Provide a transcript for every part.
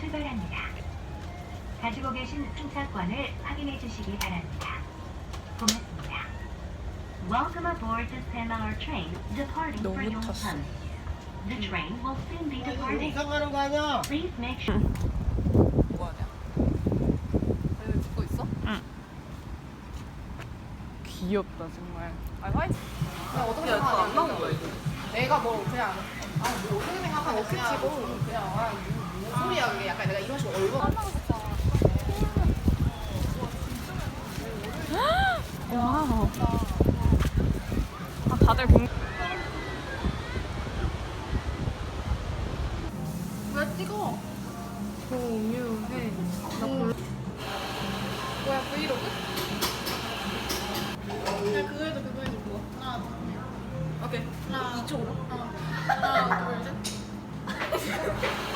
출발합니다. 가지고 계신 승차권을 확인해 주시기 바랍니다. 고맙습니다. Welcome aboard the Semaur train departing 너무 for 탔어. Yongsan. The train will soon be departing. 이상하는 거 아니야? Please make sure. 뭐하냐? 듣고 있어? 귀엽다 정말. 아 화이트. 그냥 어떻게 나온 거야 내가 뭐 그냥 아뭐 어떻게 그냥 뭐 그냥 아, 뭐, 뭐 소리야 그게 약간 내가 이런 식으로 얼굴 와. 아 다들 굉왜 찍어? 공유해. 뭐야 브이로그? 야 그거 해도 그거 해도 뭐 하나 둘 오케이 하나 이쪽으로 어. 하나 둘 셋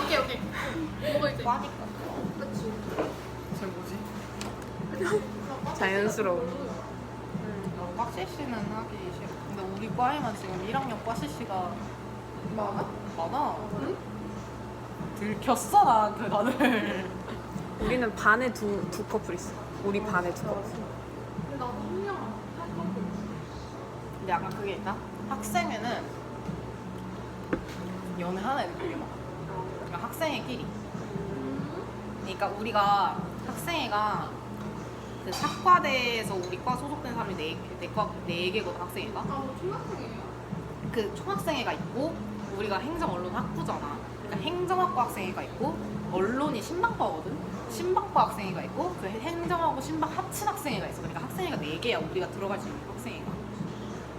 오케이 오케이 뭐가 이제 많이까 그치 저 뭐지? 자연스러워. 꽉시씨는 하기 싫어 근데 우리 과에만 지금 1학년 꽉시씨가 많아? 많아 응? 들켰어 나한테 다들 우리는 반에 두, 두 커플 있어. 우리 반에 두 커플. 나도 한명 근데 약간 그게 있다 학생회는 연애하는 애들끼리 막 그러니까 학생회끼리 그러니까 우리가 학생회가 그 사과대에서 우리 과 소속된 사람이 네, 네, 과, 네 개거든 학생회가 아, 총학생이에요? 그 총학생회가 있고 우리가 행정언론 학부잖아. 그러니까 행정학과 학생회가 있고 언론이 신방과거든. 신방과 학생회가 있고 그 행정하고 신방 합친 학생회가 있어. 그러니까 학생회가 네 개야. 우리가 들어갈 수 있는 학생회가.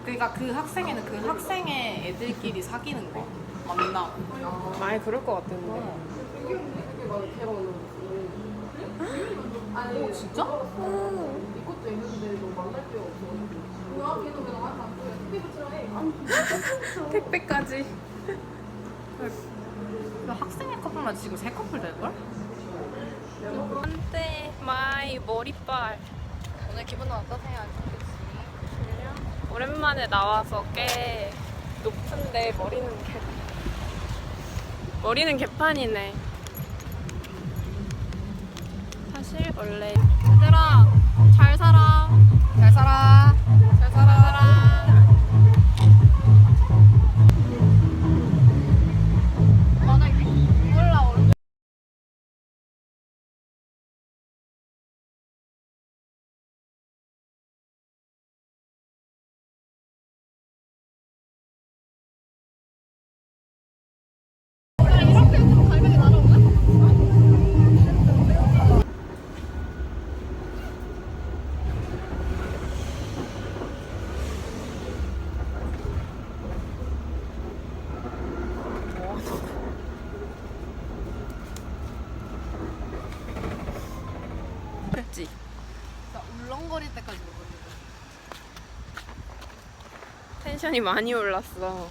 그러니까 그 학생회는 그 학생회 애들끼리 사귀는 거 만나고. 많이 그럴 것 같은데. 어. 아니, 오 진짜? 이것도 있는데 너 만날 그냥 안. 택배부처럼 해. 택배까지. 그 학생회 커플만 지금 세 커플 될걸? 안돼 마이 머리빨. 오늘 기분 어떠세요? 오랜만에 나와서 꽤 높은데 머리는 개 머리는 개판이네. 사실 원래 얘들아 잘 살아. 잘 살아. 잘 살아. 때까지 먹었는데. 텐션이 많이 올랐어.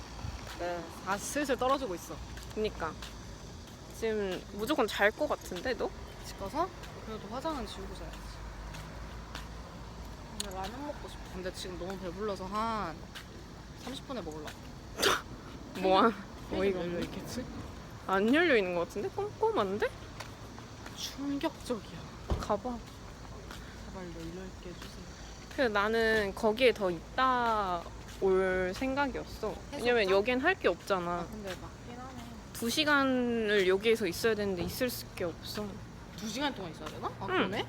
네. 아 슬슬 떨어지고 있어. 그니까 지금 무조건 잘 것 같은데 너? 집 가서 그래도 화장은 지우고 자야지. 근데 라면 먹고 싶어. 근데 지금 너무 배불러서 한 30분에 먹을라. 뭐야? 어이가 열려 없네. 있겠지? 안 열려 있는 것 같은데 꼼꼼한데? 충격적이야. 가봐. 제발 있게 해주세요. 그래서 나는 거기에 더 있다 올 생각이었어. 왜냐면? 여긴 할게 없잖아. 아 근데 맞긴 하네. 두 시간을 여기에서 있어야 되는데 있을 게 없어. 두 시간 동안 있어야 되나? 아 응. 그러네?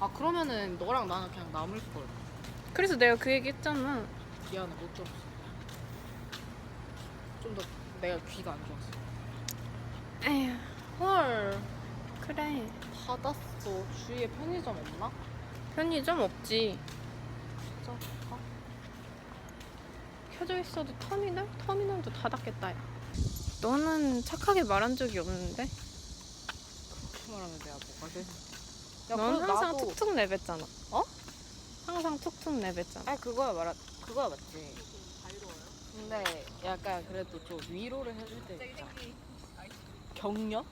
아 그러면은 너랑 나는 그냥 남을 걸. 그래서 내가 그 얘기 했잖아. 미안해 못 들었어. 좀 더 내가 귀가 안 좋았어. 에휴, 헐 그래. 닫았어. 주위에 편의점 없나? 편의점 없지. 아, 켜져 있어도 터미널? 터미널도 닫았겠다. 야. 너는 착하게 말한 적이 없는데? 그렇게 말하면 내가 뭐가 돼? 야, 넌 항상 나도- 툭툭 내뱉잖아. 어? 항상 툭툭 내뱉잖아. 아니 그거야 말아 그거야 맞지. 근데 약간 그래도 좀 위로를 해줄 때 있잖아. 격려?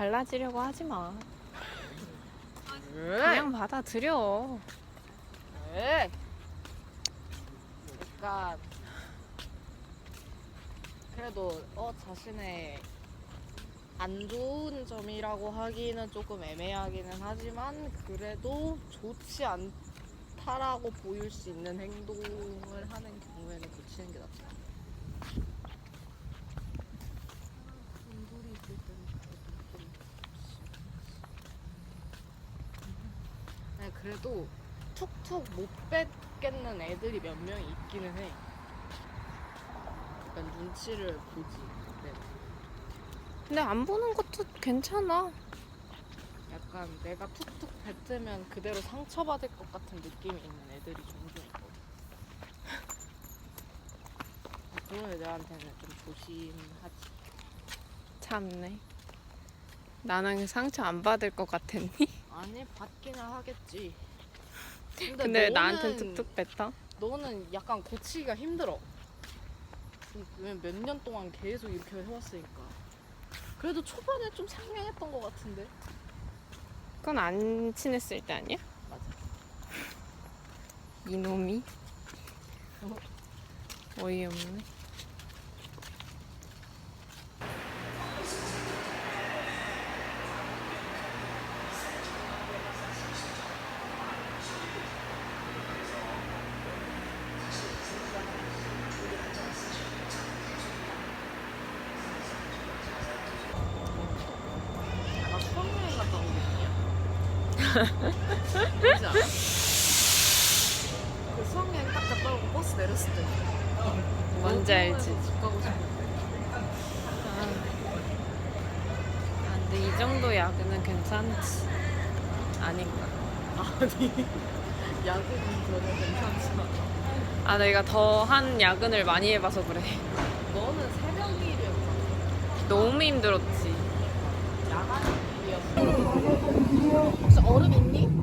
달라지려고 하지 마. 왜? 그냥 받아들여. 왜? 약간 그래도 어 자신의 안 좋은 점이라고 하기는 조금 애매하기는 하지만 그래도 좋지 않다라고 보일 수 있는 행동을 하는 경우에는 고치는 게 낫지. 공돌이 있을 때는 그래도 좀 아니 그래도 툭툭 못 뺏겠는 애들이 몇 명이 있기는 해. 약간 눈치를 보지. 네. 근데 안 보는 것도 괜찮아. 약간 내가 툭툭 뱉으면 그대로 상처받을 것 같은 느낌이 있는 애들이 종종 있거든. 그런 애들한테는 좀 조심하지. 참네. 나는 상처 안 받을 것 같았니? 아니 받기는 하겠지. 근데, 나한테 너는- 툭툭 뱉어? 너는 약간 고치기가 힘들어. 몇 년 동안 계속 이렇게 해왔으니까. 그래도 초반에 좀 상냥했던 것 같은데. 그건 안 친했을 때 아니야? 맞아. 이놈이 어이없네. 나 수학여행 갔다 온 그 수학여행 딱 갔다 오고 버스 내렸을 때. 뭔지 알지? 집 가고 싶어. 아, 근데 이 정도 야근은 괜찮지. 아닌가? 아니, 야근은 전혀 괜찮지 않아. 아, 내가 더 한 야근을 많이 해봐서 그래. 너는 새벽 일이었잖아. 너무 힘들었지. 혹시 얼음 있니?